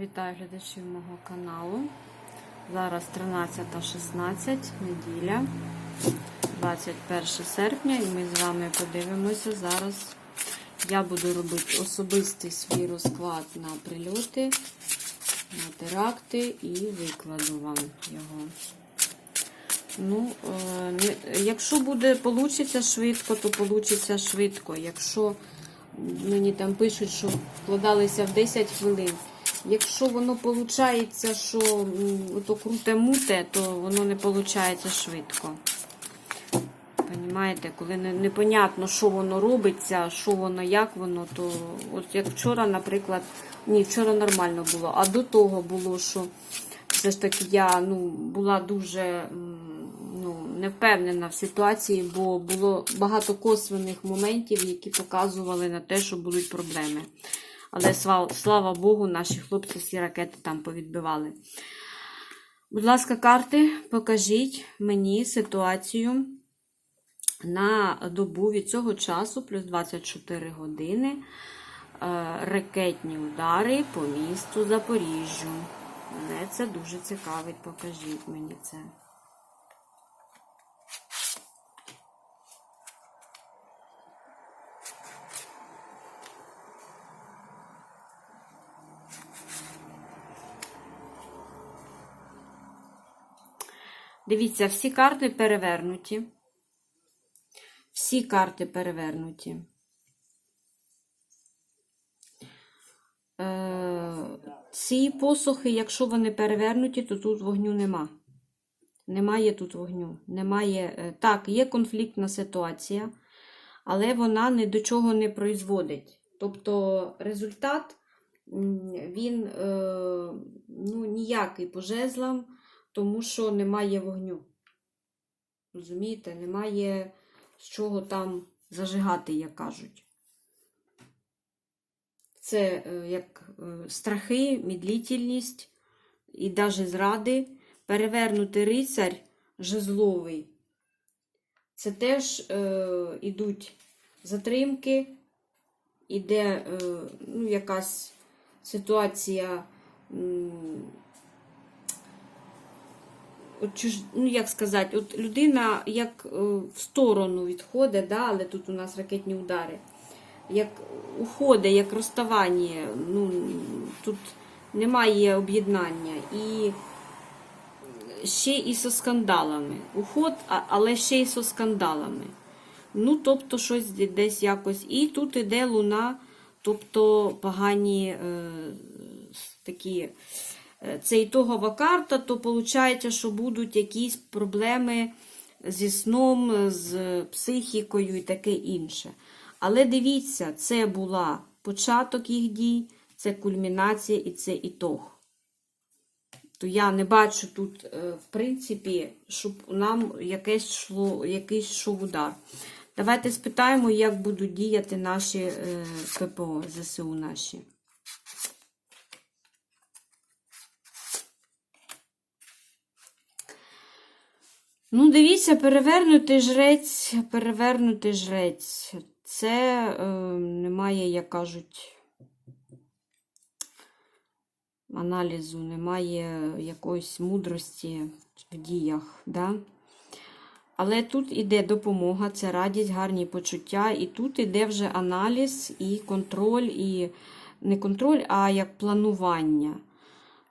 Вітаю глядачів мого каналу. Зараз 13.16, неділя, 21 серпня, і ми з вами подивимося. Зараз я буду робити особистий свій розклад на прильоти, на теракти і викладу вам його. Ну, е, якщо буде получиться швидко, то получиться швидко. Якщо мені там пишуть, що вкладалися в 10 хвилин. Якщо воно виходить, що то круте муте, то воно не виходить швидко. Понімаєте, коли не, непонятно, що воно робиться, що воно, як воно, то от як вчора, наприклад, ні, вчора нормально було, а до того було, що все ж таки я ну, була дуже ну, не впевнена в ситуації, бо було багато косвених моментів, які показували на те, що будуть проблеми. Але слава, Богу, наші хлопці всі ракети там повідбивали. Будь ласка, карти, покажіть мені ситуацію на добу від цього часу, плюс 24 години, е, ракетні удари по місту Запоріжжю. Мене це дуже цікавить, покажіть мені це. Дивіться, всі карти перевернуті. Всі карти перевернуті. Е, ці посухи, якщо вони перевернуті, то тут вогню нема. Немає тут вогню. Немає. е, Так, є конфліктна ситуація, але вона ні до чого не производить. Тобто результат він е, ну, ніякий по жезлам, тому що немає вогню. Розумієте, немає з чого там зажигати, як кажуть. Це е, як е, страхи, медлительність і навіть зради. Перевернутий рицарь жезловий. Це теж е, ідуть затримки, іде е, ну, якась ситуація. м, чуж, ну як сказати, от людина як е, в сторону відходить, да, але тут у нас ракетні удари. Як уходить, як розставання, ну, тут немає об'єднання. І ще і со скандалами. Уход, але ще й со скандалами. Ну, тобто, щось десь якось. І тут іде луна, тобто погані е, такі. Е, Це ітогова карта, то виходить, що будуть якісь проблеми зі сном, з психікою і таке інше. Але дивіться, це була початок їх дій, це кульмінація і це ітог. То я не бачу тут, е, в принципі, щоб нам якесь шло, якийсь йшов удар. Давайте спитаємо, як будуть діяти наші е, ППО, ЗСУ наші. Ну, дивіться, перевернутий жрець, перевернутий жрець. Це е, немає, як кажуть, аналізу, немає якоїсь мудрості в діях. Да? Але тут іде допомога, це радість, гарні почуття, і тут іде вже аналіз і контроль, і не контроль, а як планування.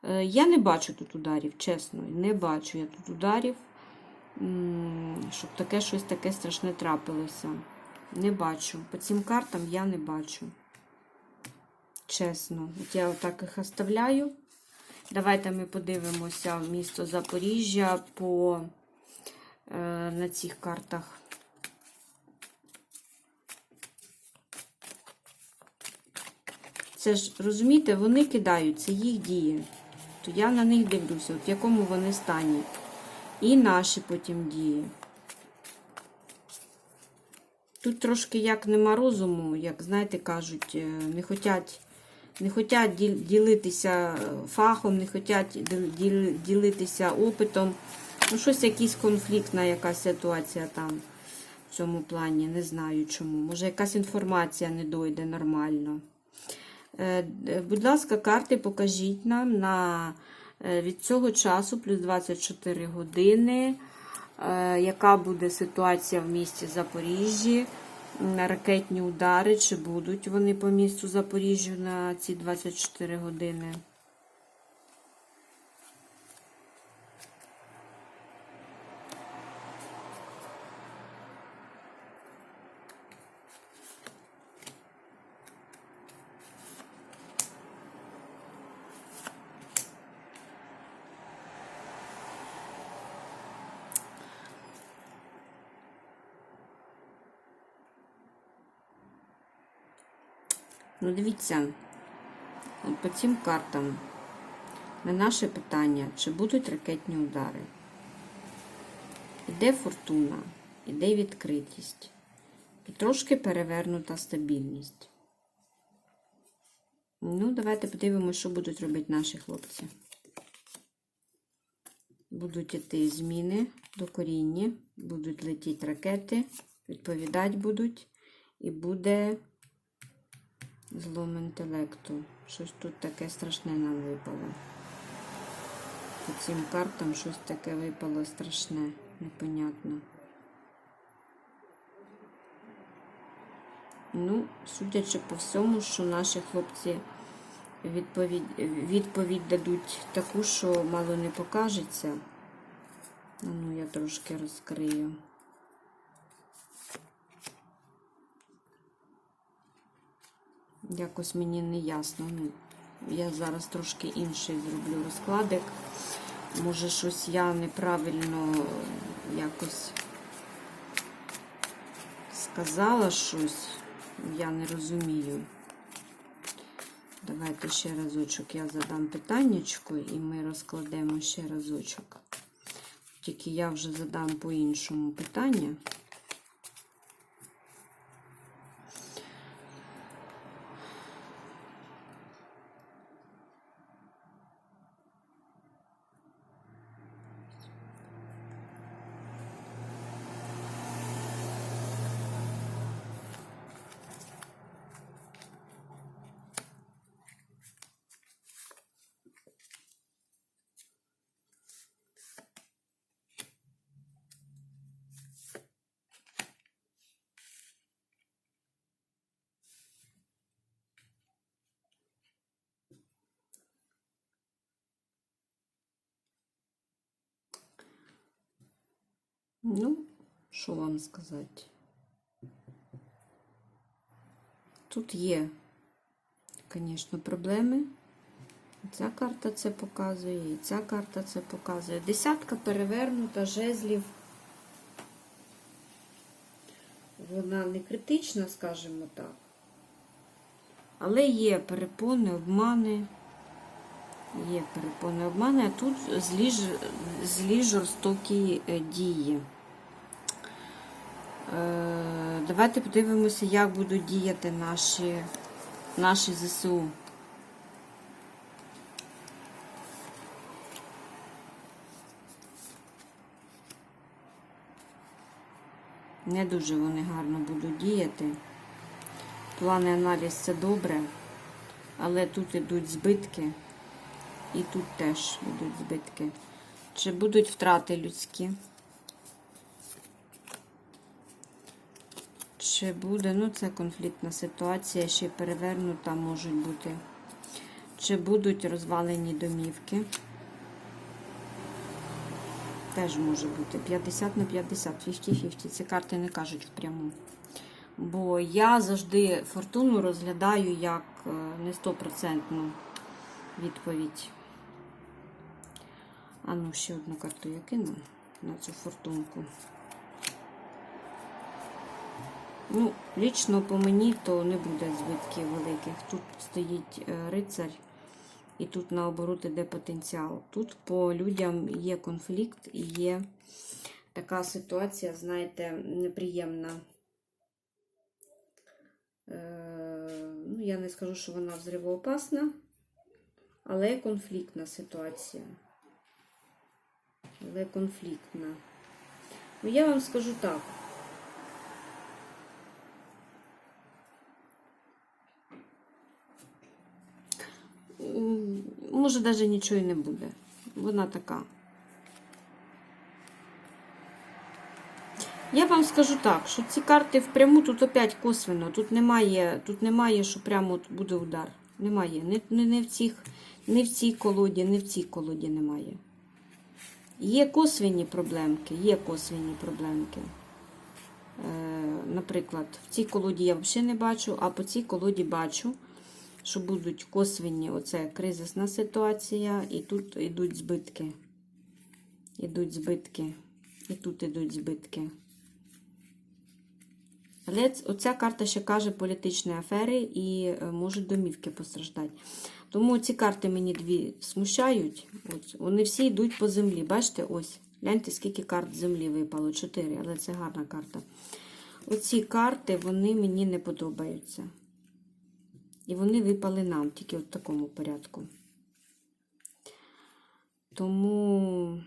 Е, Я не бачу тут ударів, чесно, не бачу я тут ударів, щоб таке щось таке страшне трапилося. Не бачу. По цим картам я не бачу. Чесно. От я отак їх оставляю. Давайте ми подивимося місто Запоріжжя по, е, на цих картах. Це ж, розумієте, вони кидають, це їх дії. То я на них дивлюся, от в якому вони стані. І наші потім дії. Тут трошки як нема розуму, як, знаєте, кажуть, е, не хотять, не хотять ділитися фахом, не діл- ділитися опитом. Ну, щось якийсь конфліктна якась ситуація там в цьому плані. Не знаю чому. Може, якась інформація не дойде нормально. Е, Будь ласка, карти покажіть нам на е, від цього часу плюс 24 години. е, Яка буде ситуація в місті Запоріжжі? Ракетні удари, чи будуть вони по місту Запоріжжю на ці 24 години? Ну, дивіться, по цим картам на наше питання, чи будуть ракетні удари. Іде фортуна, іде відкритість і трошки перевернута стабільність. Ну, давайте подивимося, що будуть робити наші хлопці. Будуть іти зміни докорінні, будуть летіти ракети, відповідати будуть, і буде злом інтелекту. Щось тут таке страшне нам випало. По цим картам щось таке випало страшне, непонятно. Ну, судячи по всьому, що наші хлопці відповідь, відповідь дадуть таку, що мало не покажеться. Ну, я трошки розкрию. Якось мені не ясно. Ну, я зараз трошки інший зроблю розкладик. Може, щось я неправильно якось сказала щось, я не розумію. Давайте ще разочок я задам питаннячко і ми розкладемо ще разочок. Тільки я вже задам по-іншому питання. Ну, що вам сказати? Тут є, звісно, проблеми. Ця карта це показує, і ця карта це показує. Десятка перевернута, жезлів. Вона не критична, скажімо так. Але є перепони, обмани. Є перепони обмани, а тут злі, злі жорстокі е, дії. Е, Давайте подивимося, як будуть діяти наші, наші ЗСУ. Не дуже вони гарно будуть діяти. Плани аналіз це добре, але тут ідуть збитки. І тут теж йдуть збитки. Чи будуть втрати людські? Чи буде, ну це конфліктна ситуація, ще й перевернута можуть бути. Чи будуть розвалені домівки? Теж може бути 50 на 50, 50-50. Ці карти не кажуть впряму. Бо я завжди фортуну розглядаю як е, не стопроцентну відповідь. А ну, ще одну карту я кину на цю фортунку. Ну, лічно по мені то не буде збитків великих. Тут стоїть е, рицарь, і тут наоборот іде потенціал. Тут по людям є конфлікт і є така ситуація, знаєте, неприємна. Е, ну, я не скажу, що вона взривоопасна, але конфліктна ситуація. Але конфліктна. Ну, я вам скажу так. Може навіть нічого і не буде. Вона така. Я вам скажу так, що ці карти впряму тут опять косвенно. Тут немає, тут немає, що прямо буде удар. Немає. Не, не, не, в цих, не в цій колоді, не в цій колоді немає. Є косвенні проблемки, є косвенні проблемки. Е, наприклад, в цій колоді я взагалі не бачу, а по цій колоді бачу, що будуть косвенні, оце кризисна ситуація, і тут йдуть збитки. Ідуть збитки. І тут ідуть збитки. Але оця карта ще каже політичні афери і е, можуть домівки постраждати. Тому ці карти мені дві смущають. От, вони всі йдуть по землі. Бачите, ось. Гляньте, скільки карт землі випало. Чотири, але це гарна карта. Оці карти вони мені не подобаються. І вони випали нам тільки в такому порядку. Тому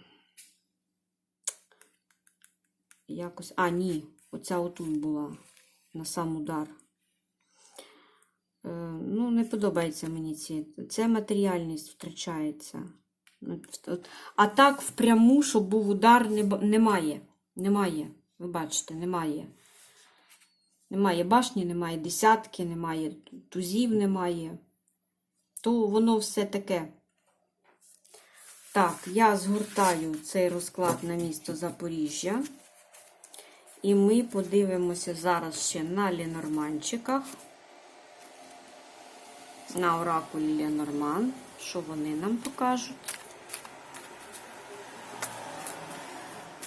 якось. А, ні, оця отут була на сам удар. Е, Ну, не подобається мені ці. Це матеріальність втрачається. А так впряму, щоб був удар, немає. Немає. Ви бачите, немає. Немає башні, немає десятки, немає тузів, немає. То воно все таке. Так, я згортаю цей розклад на місто Запоріжжя. І ми подивимося зараз ще на Ленорманчиках. На оракулі Ленорман. Що вони нам покажуть?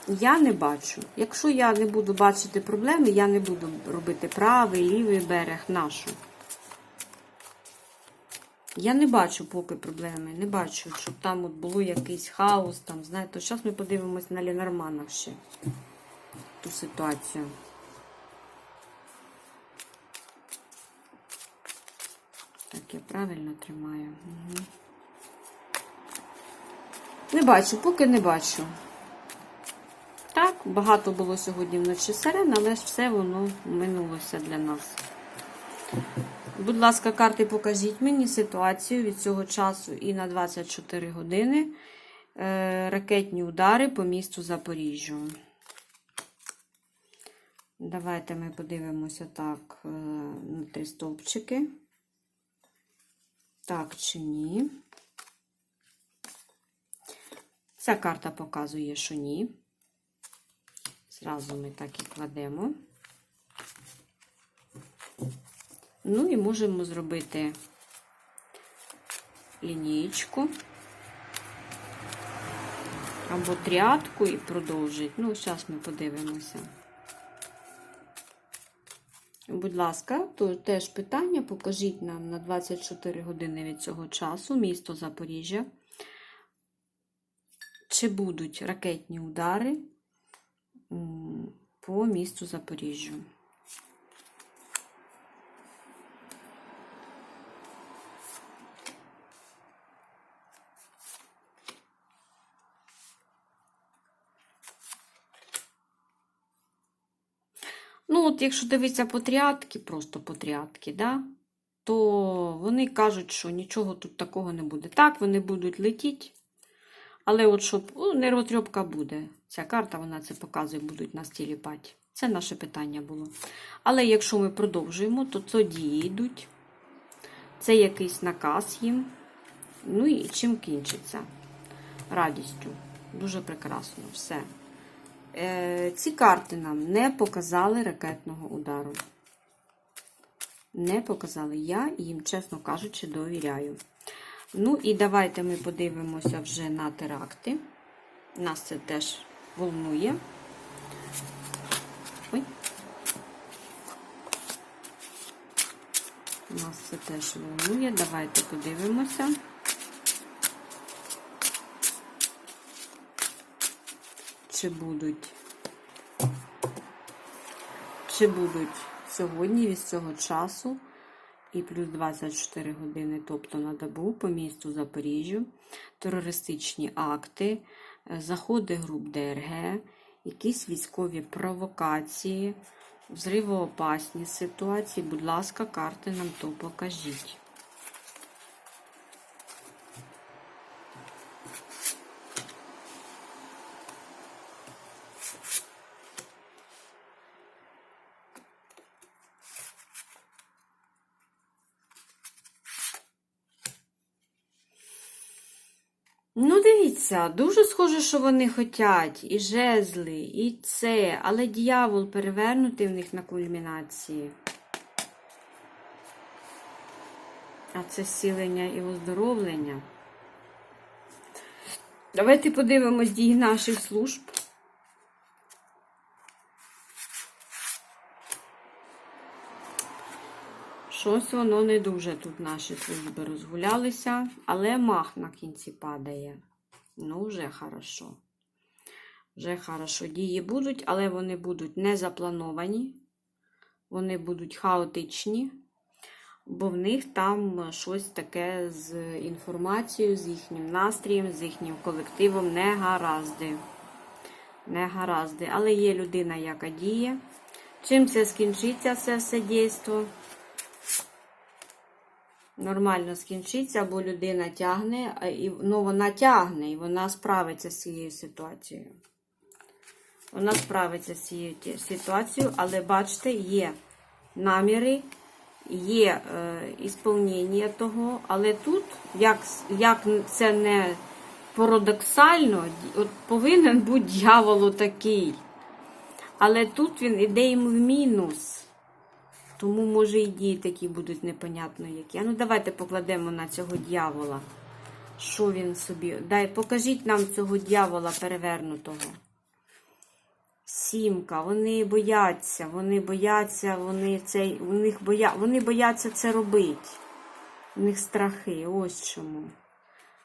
Я не бачу. Якщо я не буду бачити проблеми, я не буду робити правий, лівий берег нашу. Я не бачу поки проблеми, не бачу, щоб там от було якийсь хаос. Там, знаєте, зараз ми подивимось на Ленорманах ще ту ситуацію. Так, я правильно тримаю. Угу. Не бачу, поки не бачу. Багато було сьогодні вночі сирен, але ж все воно минулося для нас. Будь ласка, карти, покажіть мені ситуацію від цього часу і на 24 години е, ракетні удари по місту Запоріжжю. Давайте ми подивимося так е, на три стовпчики. Так чи ні? Ця карта показує, що ні. Зразу ми так і кладемо. Ну і можемо зробити лінієчку або трядку і продовжити. Ну, зараз ми подивимося. Будь ласка, то теж питання. Покажіть нам на 24 години від цього часу місто Запоріжжя. Чи будуть ракетні удари по місту Запоріжжю? Ну, от якщо дивитися по трядки, просто по трядки, да, то вони кажуть, що нічого тут такого не буде. Так, вони будуть летіти, але от щоб ну, нервотрьопка буде. Ця карта, вона це показує, будуть нас тіліпати. Це наше питання було. Але якщо ми продовжуємо, то тоді йдуть. Це якийсь наказ їм. Ну і чим кінчиться? Радістю. Дуже прекрасно. Все. Е, ці карти нам не показали ракетного удару. Не показали. Я їм, чесно кажучи, довіряю. Ну і давайте ми подивимося вже на теракти. Нас це теж волнує. Ой. Нас це теж волнує. Давайте подивимося. Чи будуть, чи будуть сьогодні від цього часу і плюс 24 години, тобто на добу по місту Запоріжжю, терористичні акти, е, заходи груп ДРГ, якісь військові провокації, взривоопасні ситуації. Будь ласка, карти нам то покажіть. Ну, дивіться, дуже схоже, що вони хотять і жезли, і це, але дьявол перевернутий в них на кульмінації. А це зцілення і оздоровлення. Давайте подивимось дії наших служб. Щось воно не дуже тут наші служби розгулялися, але мах на кінці падає. Ну, вже хорошо. Вже хорошо. Дії будуть, але вони будуть не заплановані, вони будуть хаотичні, бо в них там щось таке з інформацією, з їхнім настроєм, з їхнім колективом не гаразди. Не гаразди. Але є людина, яка діє. Чим це скінчиться, це все дійство? Нормально скінчиться, бо людина тягне, ну, вона тягне, і вона справиться з цією ситуацією. Вона справиться з цією ситуацією, але бачите, є наміри, є е, ісполнення того, але тут, як, як це не парадоксально, от повинен бути дьявол такий. Але тут він іде йому в мінус. Тому, може, і дії такі будуть непонятно які. А ну давайте покладемо на цього дьявола. Що він собі. Дай, покажіть нам цього дьявола перевернутого. Сімка, вони бояться, вони бояться, вони цей, у них боя, вони бояться це робити. У них страхи, ось чому.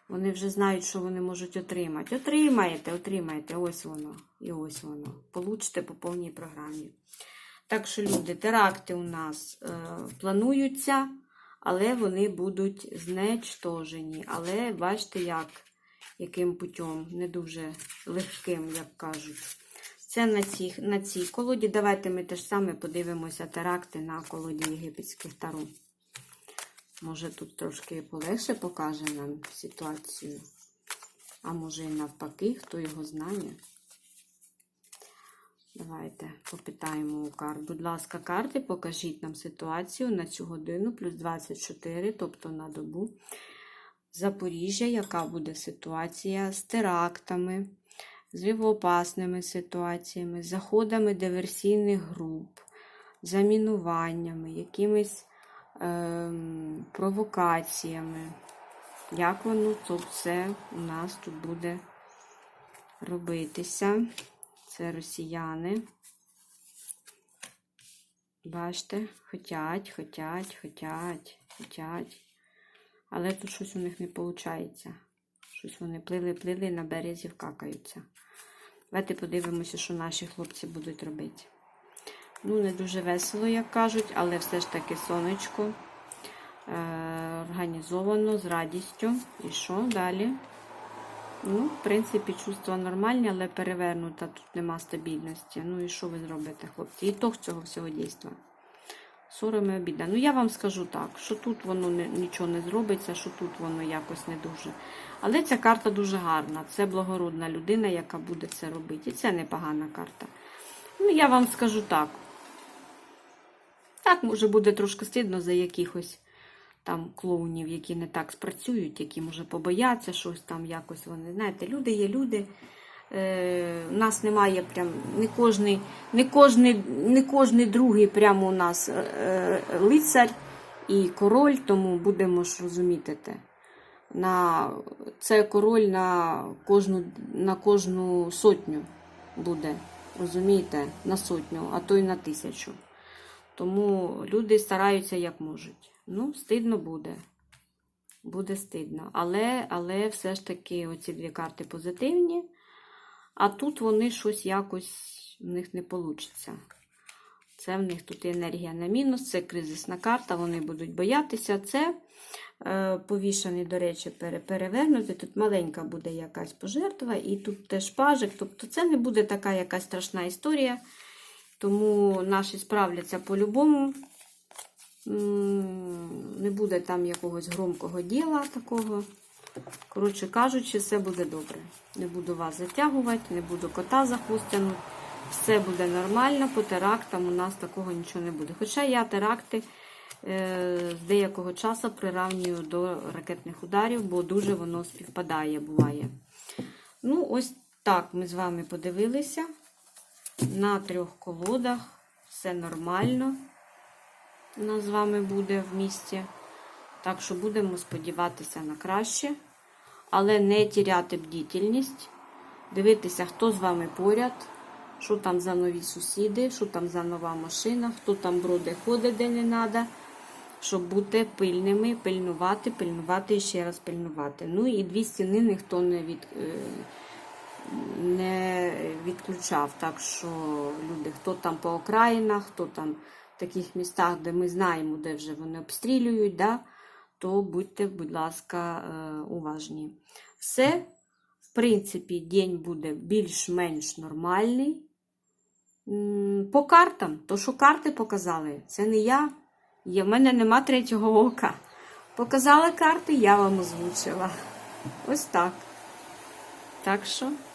Вони вже знають, що вони можуть отримати. Отримаєте, отримаєте, ось воно. І ось воно. Получите по повній програмі. Так що, люди, теракти у нас е, плануються, але вони будуть знечтожені. Але бачите, як, яким путем, не дуже легким, як кажуть. Це на цій, на цій колоді. Давайте ми теж саме подивимося теракти на колоді єгипетських таро. Може, тут трошки полегше покаже нам ситуацію. А може і навпаки, хто його знає. Давайте попитаємо у карт. Будь ласка, карти, покажіть нам ситуацію на цю годину, плюс 24, тобто на добу. Запоріжжя, яка буде ситуація з терактами, з вівопасними ситуаціями, заходами диверсійних груп, замінуваннями, якимись ем, провокаціями. Як воно все у нас тут буде робитися? Це росіяни. Бачите, хотять, хотять, хотять, хотять. Але тут щось у них не виходить. Щось вони плили, плили на березі вкакаються. Давайте подивимося, що наші хлопці будуть робити. Ну, не дуже весело, як кажуть, але все ж таки сонечко е- організовано з радістю. І що далі? Ну, в принципі, чувства нормальні, але перевернута, тут нема стабільності. Ну і що ви зробите, хлопці? І то цього всього дійства. Сором і обіда. Ну, я вам скажу так, що тут воно не, нічого не зробиться, що тут воно якось не дуже. Але ця карта дуже гарна. Це благородна людина, яка буде це робити. І це непогана карта. Ну, я вам скажу так. Так, може, буде трошки стидно за якихось там клоунів, які не так спрацюють, які, може, побояться щось там якось вони. Знаєте, люди є люди. Е, у нас немає прям не кожний, не кожний, не кожний другий прямо у нас е, лицар і король, тому будемо ж розуміти те. На, це король на кожну, на кожну сотню буде, розумієте, на сотню, а то й на тисячу. Тому люди стараються як можуть. Ну, стидно буде. Буде стидно. Але, але все ж таки оці дві карти позитивні. А тут вони щось якось в них не вийде. Це в них тут енергія на мінус, це кризисна карта, вони будуть боятися. Це е, повішаний, до речі, перевернути. Тут маленька буде якась пожертва, і тут теж пажик. Тобто це не буде така якась страшна історія. Тому наші справляться по-любому. Не буде там якогось громкого діла такого. Коротше кажучи, все буде добре. Не буду вас затягувати, не буду кота за хвост. Все буде нормально, по терактам у нас такого нічого не буде. Хоча я теракти е, з деякого часу приравнюю до ракетних ударів, бо дуже воно співпадає, буває. Ну, ось так ми з вами подивилися. На трьох колодах. Все нормально. У нас з вами буде в місті. Так що будемо сподіватися на краще. Але не тіряти бдительність. Дивитися, хто з вами поряд, що там за нові сусіди, що там за нова машина, хто там броде ходить, де не треба. Щоб бути пильними, пильнувати, пильнувати і ще раз пильнувати. Ну і дві стіни ніхто не від, е, не відключав. Так що люди, хто там по окраїнах, хто там в таких містах, де ми знаємо, де вже вони обстрілюють, да, то будьте, будь ласка, е, уважні. Все, в принципі, день буде більш-менш нормальний. По картам, то що карти показали, це не я. Є, в мене нема третього ока. Показали карти, я вам озвучила. Ось так. Так що,